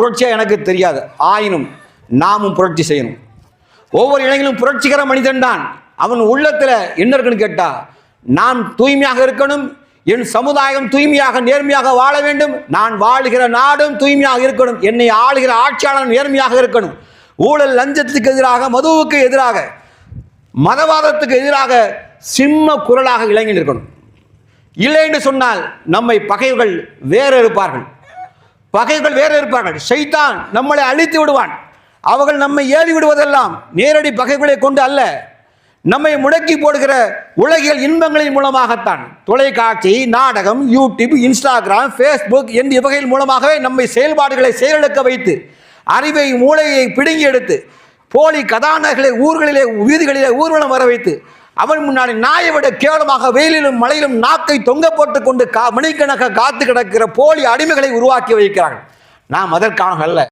புரட்சியாக எனக்கு தெரியாது. ஆயினும் நாமும் புரட்சி செய்யணும். ஒவ்வொரு இளைஞனும் புரட்சிகர மனிதன் தான். அவன் உள்ளத்தில் என்ன இருக்குன்னு கேட்டால் நான் தூய்மையாக இருக்கணும். என் சமுதாயம் தூய்மையாக நேர்மையாக வாழ வேண்டும். நான் வாழுகிற நாடும் தூய்மையாக இருக்கணும். என்னை ஆளுகிற ஆட்சியாளர் நேர்மையாக இருக்கணும். ஊழல் லஞ்சத்துக்கு எதிராக மதுவுக்கு எதிராக மதவாதத்துக்கு எதிராக சிம்ம குரலாக இளைஞன் இருக்கணும். இல்லை என்று சொன்னால் நம்மை பகைவர்கள் வேறு இருப்பார்கள். பகைகள் வேறு இருப்பார்கள். ஷைத்தான் நம்மளை அழித்து விடுவான். அவர்கள் நம்மை ஏறி விடுவதெல்லாம் நேரடி பகைகளை கொண்டு அல்ல. நம்மை முடக்கி போடுகிற உலகியல் இன்பங்களின் மூலமாகத்தான். தொலைக்காட்சி நாடகம் யூடியூப் இன்ஸ்டாகிராம் ஃபேஸ்புக் என்ற வகையின் மூலமாகவே நம்மை செயல்பாடுகளை செயலிழக்க வைத்து அறிவை மூளையை பிடுங்கி எடுத்து போலி கதாநாயகளை ஊர்களிலே வீதிகளிலே ஊர்வலம் வர வைத்து அவன் முன்னாடி நாயை விட கேவலமாக வெயிலிலும் மழையிலும் நாக்கை தொங்க போட்டு கொண்டு கா மணிக்கணக்காக காத்து கிடக்கிற போலி அடிமைகளை உருவாக்கி வைக்கிறாங்க நாம் அதற்காக அல்ல.